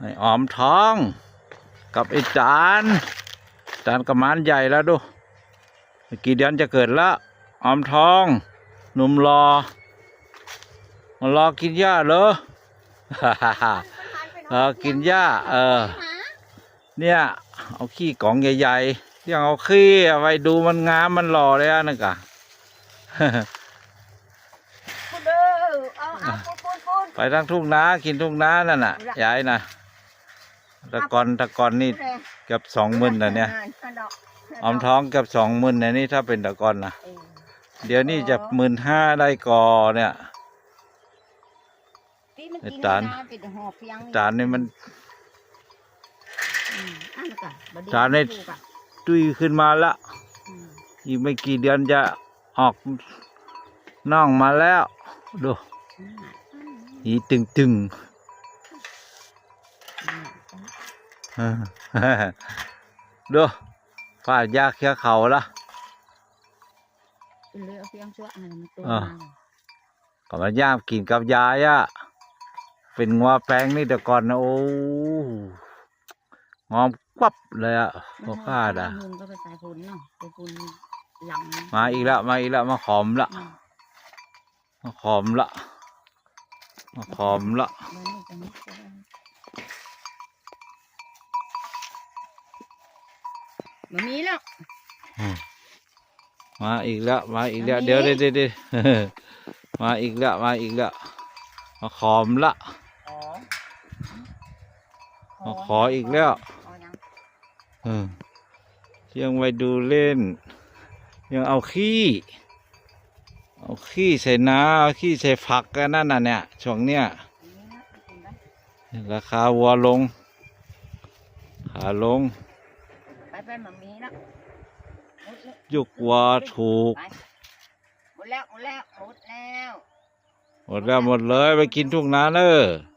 ไอ้ออมท้อง กับไอ้จานจานกระมานใหญ่แล้วดูอีกกี่เดือนจะเกิดละออมท้อง หนุ่มรอมารอกินหญ้าเหรอเออกินหญ้าเออ เนี่ยเอาขี้กล่องใหญ่ๆยังเอาขี้เอาไว้ดูมันงามมันหล่อเลยอะนึกอะพูดเด้อเอาเอาพูดพูดพูดไปทั้งทุ่งนากินทุ่งนานั่นน่ะยายน่ะแตะกอนตะกอนนี่เกือบสองหมื่นนะเนี่ย ออมท้องเกือบสองหมื่นนะนี่ถ้าเป็นตะกอนนะเดี๋ยวนี้จะหมื่นห้าได้กอเนี่ยไอ้จานจานนี่มันจานนี่ตุยขึ้นมาละอีกไม่กี่เดือนจะออกน่องมาแล้ว ดูอีตึงตึงๆ ดูฟาดยาเคี้ยเขาละเลือเพียงชั่วอันนั้นมันตัวอ่าก็มาย่ามกินกับยายอะเป็นงัวแปลงนี่แต่ก่อนนะโอ้งอมกวับเลยอะพวกข้าดอะเงินก็ไปใส่ฝุ่นเนาะไปฝุ่นหลังมาอีกแล้วมาอีกแล้วมาขอมละอืมมาขอมละมาขอมละ ม่ได้มันมีแล้วมาอีกแล้วมาอีกแล้วอันนี้เดี๋ยวเดี๋ยวเดี๋ยวเดี๋ยวมาอีกแล้วมาอีกแล้วมาขอมละขอมาขออีกแล้วขอยังเออยังไปดูเล่น ยังเอาขี้เอาขี้ใส่น้าเอาขี้ใส่ผักกันนั่นน่ะเนี่ยช่วงเนี้ยอันนี้นะกินได้ราคาวัวลง ขาลง ไปไปมันมีแล้วหมดแล้วยุกวัวถูกไปหมดแล้วหมดแล้วหมดแล้ว หมดแล้วหมดเลยไปกินทุกนาเนอห